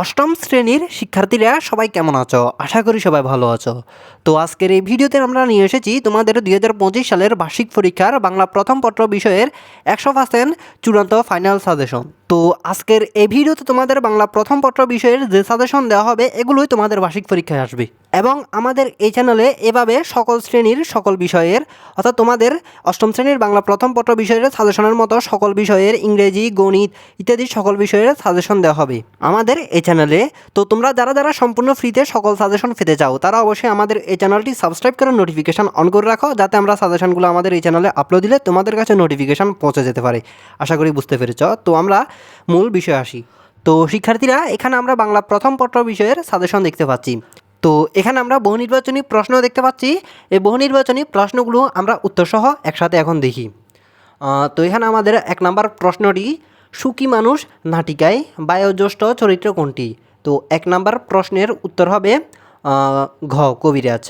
অষ্টম শ্রেণির শিক্ষার্থীরা সবাই কেমন আছো? আশা করি সবাই ভালো আছো। তো আজকের এই ভিডিওতে আমরা নিয়ে এসেছি তোমাদের দুই হাজার পঁচিশ সালের বার্ষিক পরীক্ষার বাংলা প্রথম পত্র বিষয়ের একশো পার্সেন্ট চূড়ান্ত ফাইনাল সাজেশন তো আজকের এই ভিডিওতে তোমাদের বাংলা প্রথম পত্র বিষয়ের যে সাজেশন দেওয়া হবে, এগুলোই তোমাদের বার্ষিক পরীক্ষায় আসবে। এবং আমাদের এই চ্যানেলে এভাবে সকল শ্রেণির সকল বিষয়ের, অর্থাৎ তোমাদের অষ্টম শ্রেণির বাংলা প্রথম পত্র বিষয়ের সাজেশনের মতো সকল বিষয়ের ইংরেজি, গণিত ইত্যাদি সকল বিষয়ের সাজেশন দেওয়া হবে আমাদের এই চ্যানেলে তো তোমরা যারা যারা সম্পূর্ণ ফ্রিতে সকল সাজেশন পেতে চাও, তারা অবশ্যই আমাদের এই চ্যানেলটি সাবস্ক্রাইব করে নোটিফিকেশন অন করে রাখো, যাতে আমরা সাজেশনগুলো আমাদের এই চ্যানেলে আপলোড দিলে তোমাদের কাছে নোটিফিকেশন পৌঁছে যেতে পারে। আশা করি বুঝতে পেরেছ। তো আমরা মূল বিষয় আসি। তো শিক্ষার্থীরা, এখানে আমরা বাংলা প্রথম পত্র বিষয়ের সাজেশন দেখতে পাচ্ছি। তো এখানে আমরা বহু নির্বাচনী প্রশ্ন দেখতে পাচ্ছি। এই বহু নির্বাচনী প্রশ্নগুলো আমরা উত্তরসহ একসাথে এখন দেখি। তো এখানে আমাদের এক নম্বর প্রশ্নটি, সুখী মানুষ নাটিকায় বায়োজ্যেষ্ঠ চরিত্র কোনটি? তো এক নম্বর প্রশ্নের উত্তর হবে ঘ, কবিরাজ।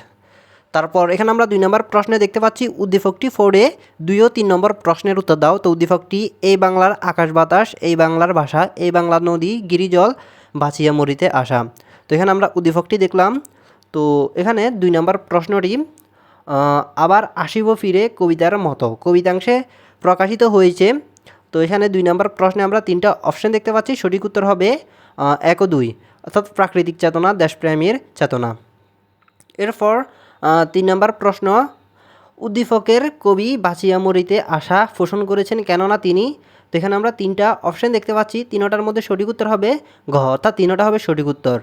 তারপর এখানে আমরা দুই নম্বর প্রশ্নে দেখতে পাচ্ছি, উদ্দীপকটি ফোরে দুই ও তিন নম্বর প্রশ্নের উত্তর দাও। তো উদ্দীপকটি, এই বাংলার আকাশ বাতাস, এই বাংলার ভাষা, এই বাংলার নদী, গিরিজল, বাঁচিয়া মরিতে আসা। তো এখানে আমরা উদ্দীপকটি দেখলাম। তো এখানে দুই নম্বর প্রশ্নটি আবার আসিব ফিরে কবিতার মতো। কবিতাংশে প্রকাশিত হয়েছে। তো এখানে দুই নম্বর প্রশ্নে আমরা তিনটা অপশন দেখতে পাচ্ছি। সঠিক উত্তর হবে এক ও দুই। অর্থাৎ প্রাকৃতিক চেতনা, দেশপ্রেমীর চেতনা। এরপর তিন নম্বর প্রশ্ন, উদ্দীপকের কবি বাঁচিয়া মরিতে আশা পোষণ করেছেন কেননা তিনি? তো এখানে আমরা তিনটা অপশন দেখতে পাচ্ছি, তিনোটার মধ্যে সঠিক উত্তর হবে ঘ, অর্থাৎ তিনোটা হবে সঠিক উত্তর।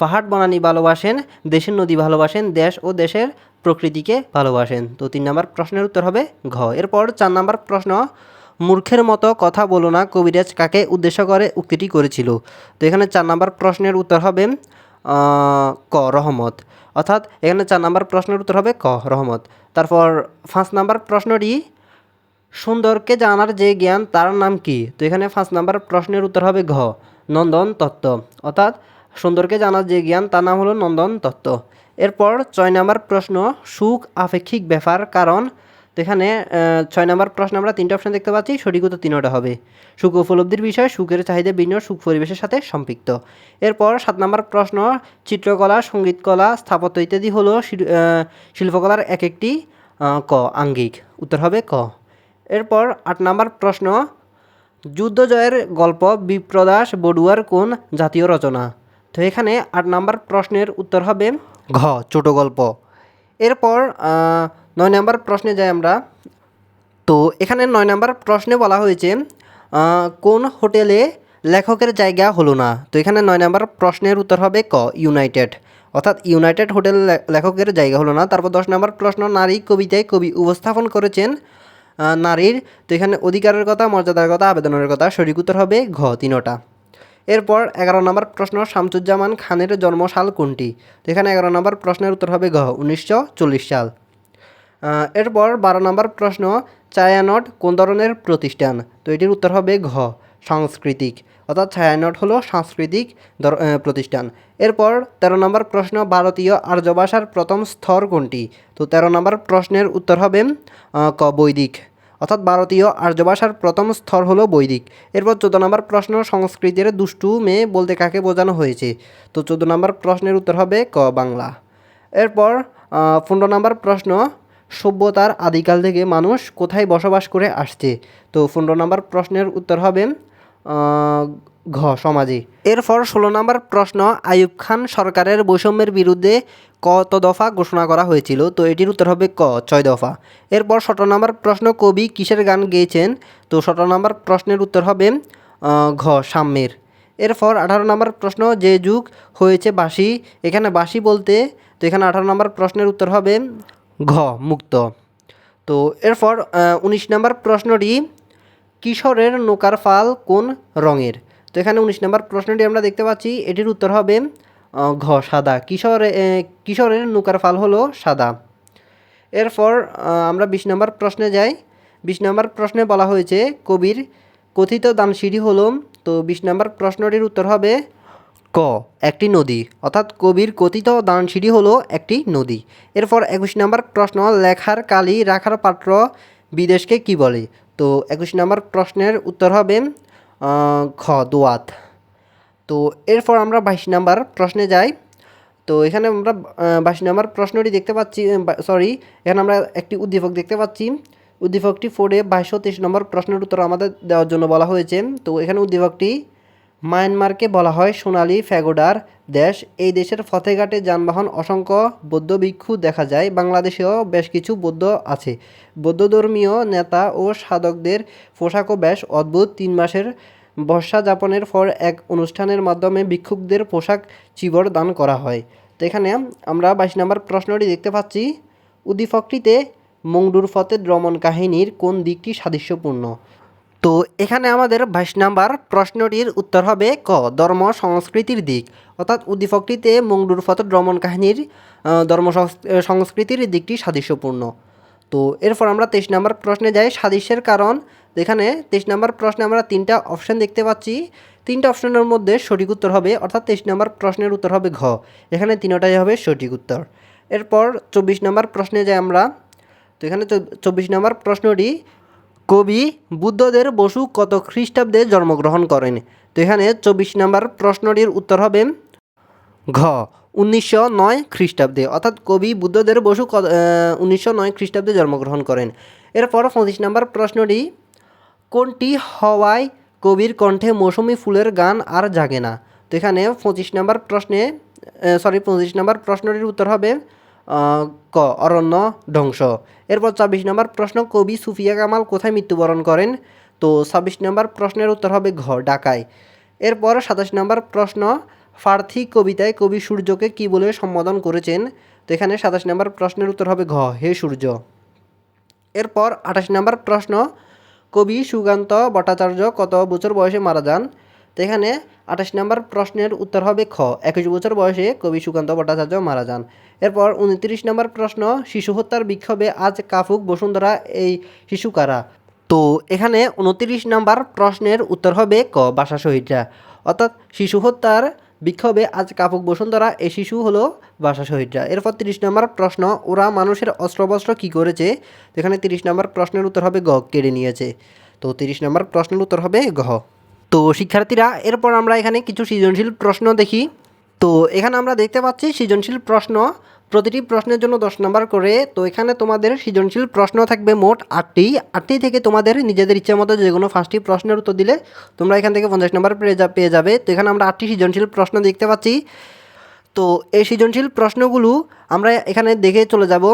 পাহাড় বনানি ভালোবাসেন, দেশের নদী ভালোবাসেন, দেশ ও দেশের প্রকৃতিকে ভালোবাসেন। তো তিন নম্বর প্রশ্নের উত্তর হবে ঘ। এরপর চার নম্বর প্রশ্ন, মূর্খের মতো কথা বলো না, কবিরাজ কাকে উদ্দেশ্য করে উক্তিটি করেছিল? তো এখানে চার নম্বর প্রশ্নের উত্তর হবে ক, রহমত। অর্থাৎ এখানে চার নাম্বার প্রশ্নের উত্তর হবে ক, রহমত। তারপর পাঁচ নাম্বার প্রশ্নটি, সুন্দরকে জানার যে জ্ঞান, তার নাম কি? তো এখানে পাঁচ নাম্বার প্রশ্নের উত্তর হবে ঘ, নন্দন তত্ত্ব। অর্থাৎ সুন্দরকে জানার যে জ্ঞান, তার নাম হলো নন্দন তত্ত্ব। এরপর ছয় নাম্বার প্রশ্ন, সুখ আপেক্ষিক ব্যাপার, কারণ এখানে ছয় নম্বর প্রশ্ন আমরা তিনটা অপশন দেখতে পাচ্ছি। সঠিক উত্তর তিনটা হবে। সুখ উপলব্ধির বিষয়, সুখের চাহিদা ভিন্ন, সুখ পরিবেশের সাথে সম্পৃক্ত। এরপর সাত নম্বর প্রশ্ন, চিত্রকলা, সঙ্গীতকলা, স্থাপত্য ইত্যাদি হলো শিল- শিল্পকলার এক একটি ক, আঙ্গিক। উত্তর হবে ক। এরপর আট নম্বর প্রশ্ন, যুদ্ধ জয়ের গল্প, বিপ্রদাস বড়ুয়ার কোন জাতীয় রচনা? তো এখানে আট নম্বর প্রশ্নের উত্তর হবে ঘ, ছোট গল্প। এরপর নয় নম্বর প্রশ্নে যাই আমরা, তো এখানে নয় নম্বর প্রশ্নে বলা হয়েছে কোন হোটেলে লেখকের জায়গা হলো না? তো এখানে নয় নম্বর প্রশ্নের উত্তর হবে ক, ইউনাইটেড। অর্থাৎ ইউনাইটেড হোটেল লেখকের জায়গা হলো না। তারপর দশ নম্বর প্রশ্ন, নারী কবিতায় কবি উপস্থাপন করেছেন নারীর। তো এখানে অধিকারের কথা, মর্যাদার কথা, আবেদনের কথা, সঠিক উত্তর হবে ঘ, তিনোটা। এরপর এগারো নম্বর প্রশ্ন, শামসুজ্জামান খানের জন্মসাল কোনটি? তো এখানে এগারো নম্বর প্রশ্নের উত্তর হবে ঘ, উনিশশো চল্লিশ সাল। এরপর বারো নম্বর প্রশ্ন, ছায়ানট কোন ধরনের প্রতিষ্ঠান? তো এটির উত্তর হবে ঘ, সাংস্কৃতিক। অর্থাৎ ছায়ানট হলো সাংস্কৃতিক প্রতিষ্ঠান। এরপর তেরো নম্বর প্রশ্ন, ভারতীয় আর্য ভাষার প্রথম স্তর কোনটি? তো তেরো নম্বর প্রশ্নের উত্তর হবে ক, বৈদিক। অর্থাৎ ভারতীয় আর্য ভাষার প্রথম স্তর হলো বৈদিক। এরপর চোদ্দ নম্বর প্রশ্ন, সংস্কৃতির দুষ্টু মেয়ে বলতে কাকে বোঝানো হয়েছে? তো চোদ্দ নম্বর প্রশ্নের উত্তর হবে ক, বাংলা। এরপর পনেরো নম্বর প্রশ্ন সভ্যতার আদিকাল থেকে মানুষ কোথায় বসবাস করে আসছে? তো পনেরো নম্বর প্রশ্নের উত্তর হবে ঘ, সমাজে। এরপর ষোলো নম্বর প্রশ্ন, আইয়ুব খান সরকারের বৈষম্যের বিরুদ্ধে কত দফা ঘোষণা করা হয়েছিল? তো এটির উত্তর হবে ক, ছয় দফা। এরপর সতেরো নম্বর প্রশ্ন, কবি কিসের গান গেয়েছেন? তো সতেরো নম্বর প্রশ্নের উত্তর হবে ঘ, সাম্যের। এরপর আঠারো নম্বর প্রশ্ন, যে যুগ হয়েছে বাসি এখানে বাসি বলতে, তো এখানে আঠারো নম্বর প্রশ্নের উত্তর হবে ঘ, মুক্ত। তো এরপর উনিশ নম্বর প্রশ্নটি, কিশোরের নৌকার ফাল কোন রঙের? তো এখানে উনিশ নম্বর প্রশ্নটি আমরা দেখতে পাচ্ছি, এটির উত্তর হবে ঘ, সাদা। কিশোরে কিশোরের নৌকার ফাল হলো সাদা। এরপর আমরা বিশ নম্বর প্রশ্নে যাই। বিশ নম্বর প্রশ্নে বলা হয়েছে, কবির কথিত দানসিঁড়ি হলো, তো বিশ নম্বর প্রশ্নটির উত্তর হবে ক, একটি নদী। অর্থাৎ কবির কথিত দানসিঁড়ি হলো একটি নদী। এরপর একুশ নম্বর প্রশ্ন, লেখার কালি রাখার পাত্র বিদেশকে কি বলে? তো একুশ নম্বর প্রশ্নের উত্তর হবে খ দোয়াত। তো এরপর আমরা বাইশ নাম্বার প্রশ্নে যাই। তো এখানে আমরা বাইশ নাম্বার প্রশ্নটি দেখতে পাচ্ছি সরি এখানে আমরা একটি উদ্দীপক দেখতে পাচ্ছি। উদ্দীপকটি ফোরে বাইশশো তেইশ নম্বর প্রশ্নের উত্তর আমাদের দেওয়ার জন্য বলা হয়েছে। তো এখানে উদ্দীপকটি মায়ানমারকে বলা হয় সোনালি ফ্যাগোডার দেশ। এই দেশের ফতেঘাটে যানবাহন অসংখ্য বৌদ্ধ ভিক্ষু দেখা যায়। বাংলাদেশেও বেশ কিছু বৌদ্ধ আছে। বৌদ্ধধর্মীয় নেতা ও সাধকদের পোশাকও বেশ অদ্ভুত। তিন মাসের বর্ষা যাপনের পর এক অনুষ্ঠানের মাধ্যমে ভিক্ষুকদের পোশাক চিবর দান করা হয়। তো এখানে আমরা বাইশ নম্বর প্রশ্নটি দেখতে পাচ্ছি। উদ্দীপকটিতে মংডুর ফতে ভ্রমণ কাহিনীর কোন দিকটি সাদৃশ্যপূর্ণ? তো এখানে আমাদের বাইশ নাম্বার প্রশ্নটির উত্তর হবে ক, ধর্ম, সংস্কৃতির দিক। অর্থাৎ উদ্দীপকটিতে মংডুর ফত ভ্রমণ কাহিনীর ধর্ম, সংস- সংস্কৃতির দিকটি সাদৃশ্যপূর্ণ। তো এরপর আমরা তেইশ নাম্বার প্রশ্নে যাই, সাদৃশ্যের কারণ। এখানে তেইশ নাম্বার প্রশ্নে আমরা তিনটা অপশন দেখতে পাচ্ছি। তিনটা অপশনের মধ্যে সঠিক উত্তর হবে, অর্থাৎ তেইশ নাম্বার প্রশ্নের উত্তর হবে ঘ। এখানে তিনোটাই হবে সঠিক উত্তর। এরপর চব্বিশ নাম্বার প্রশ্নে যাই আমরা। তো এখানে চব্বিশ নম্বর প্রশ্নটি কবি বুদ্ধদের বসু কত খ্রিস্টাব্দে জন্মগ্রহণ করেন? তো এখানে চব্বিশ নম্বর প্রশ্নটির উত্তর হবে ঘ, উনিশশো নয় খ্রিস্টাব্দে। অর্থাৎ কবি বুদ্ধদের বসু কত উনিশশো নয় খ্রিস্টাব্দে জন্মগ্রহণ করেন। এরপর পঁচিশ নম্বর প্রশ্নটি, কোনটি হওয়ায় কবির কণ্ঠে মৌসুমি ফুলের গান আর জাগে না? তো এখানে পঁচিশ নম্বর প্রশ্নে সরি পঁচিশ নম্বর প্রশ্নটির উত্তর হবে ক, অরণ্য ধ্বংস। এরপর ছাব্বিশ নম্বর প্রশ্ন, কবি সুফিয়া কামাল কোথায় মৃত্যুবরণ করেন? তো ছাব্বিশ নম্বর প্রশ্নের উত্তর হবে ঘ, ঢাকায়। এরপর সাতাশ নম্বর প্রশ্ন, ফার্থি কবিতায় কবি সূর্যকে কী বলে সম্বোধন করেছেন? তো এখানে সাতাশ নম্বর প্রশ্নের উত্তর হবে ঘ, হে সূর্য। এরপর আঠাশ নম্বর প্রশ্ন, কবি সুকান্ত ভট্টাচার্য কত বছর বয়সে মারা যান? তো এখানে আঠাশ নম্বর প্রশ্নের উত্তর হবে খ, একুশ বছর বয়সে কবি সুকান্ত ভট্টাচার্য মারা যান। এরপর উনত্রিশ নম্বর প্রশ্ন, শিশু হত্যার বিক্ষোভে আজ কাফুক বসুন্ধরা এই শিশু কারা? তো এখানে উনত্রিশ নম্বর প্রশ্নের উত্তর হবে ক, বাসা শহীদরা। অর্থাৎ শিশু হত্যার বিক্ষোভে আজ কাপুক বসুন্ধরা এই শিশু হলো বাসা শহীদরা। এরপর তিরিশ নম্বর প্রশ্ন, ওরা মানুষের অস্ত্রবস্ত্র কী করেছে? এখানে তিরিশ নম্বর প্রশ্নের উত্তর হবে গ, কেড়ে নিয়েছে। তো তিরিশ নম্বর প্রশ্নের উত্তর হবে ঘ। তো শিক্ষার্থীরা, এরপর আমরা এখানে কিছু সৃজনশীল প্রশ্ন দেখি। তো এখানে আমরা দেখতে পাচ্ছি সৃজনশীল প্রশ্ন প্রতিটি প্রশ্নের জন্য দশ নম্বর করে, তো এখানে তোমাদের সৃজনশীল প্রশ্ন থাকবে মোট আটটি। আটটি থেকে তোমাদের নিজেদের ইচ্ছা মতো যে কোনো ফার্স্টটি প্রশ্নের উত্তর দিলে তোমরা এখান থেকে পঞ্চাশ নম্বর পেয়ে যাবে। তো এখানে আমরা আটটি সৃজনশীল প্রশ্ন দেখতে পাচ্ছি। তো এই সৃজনশীল প্রশ্নগুলো আমরা এখানে দেখে চলে যাব।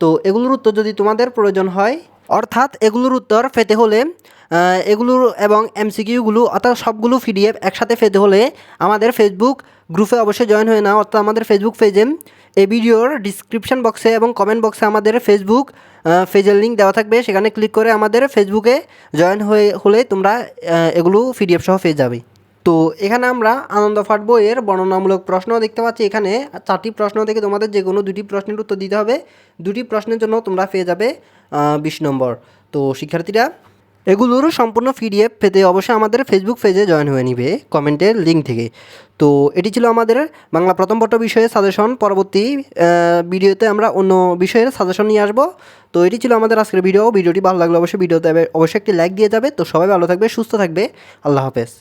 তো এগুলোর উত্তর যদি তোমাদের প্রয়োজন হয় অর্থাৎ এগুলোর উত্তর পেতে হলে এগুলোর এবং এমসিকিউগুলো অর্থাৎ সবগুলো পিডিএফ একসাথে পেতে হলে আমাদের ফেসবুক গ্রুপে অবশ্যই জয়েন হয়ে নাও। অর্থাৎ আমাদের ফেসবুক পেজে এই ভিডিওর ডিসক্রিপশন বক্সে এবং কমেন্ট বক্সে আমাদের ফেসবুক পেজের লিঙ্ক দেওয়া থাকবে। সেখানে ক্লিক করে আমাদের ফেসবুকে জয়েন হয়ে হলে তোমরা এগুলো পিডিএফ সহ পেয়ে যাবে। তো এখানে আমরা আনন্দ ফাট বইয়ের বর্ণনামূলক প্রশ্ন দেখতে পাচ্ছি। এখানে চারটি প্রশ্ন থেকে তোমাদের যে কোনো দুটি প্রশ্নের উত্তর দিতে হবে। দুটি প্রশ্নের জন্য তোমরা পেয়ে যাবে বিশ নম্বর। তো শিক্ষার্থীরা, এগুলোরও সম্পূর্ণ পিডিএফ পেতে অবশ্যই আমাদের ফেসবুক পেজে জয়েন হয়ে নিবে কমেন্টের লিঙ্ক থেকে। তো এটি ছিল আমাদের বাংলা প্রথম পত্র বিষয়ে সাজেশন পরবর্তী ভিডিওতে আমরা অন্য বিষয়ের সাজেশন নিয়ে আসব। তো এটি ছিল আমাদের আজকের ভিডিও ভিডিওটি ভালো লাগলে অবশ্যই ভিডিওতে অবশ্যই একটি লাইক দিয়ে যাবে। তো সবাই ভালো থাকবে, সুস্থ থাকবে। আল্লাহ হাফেজ।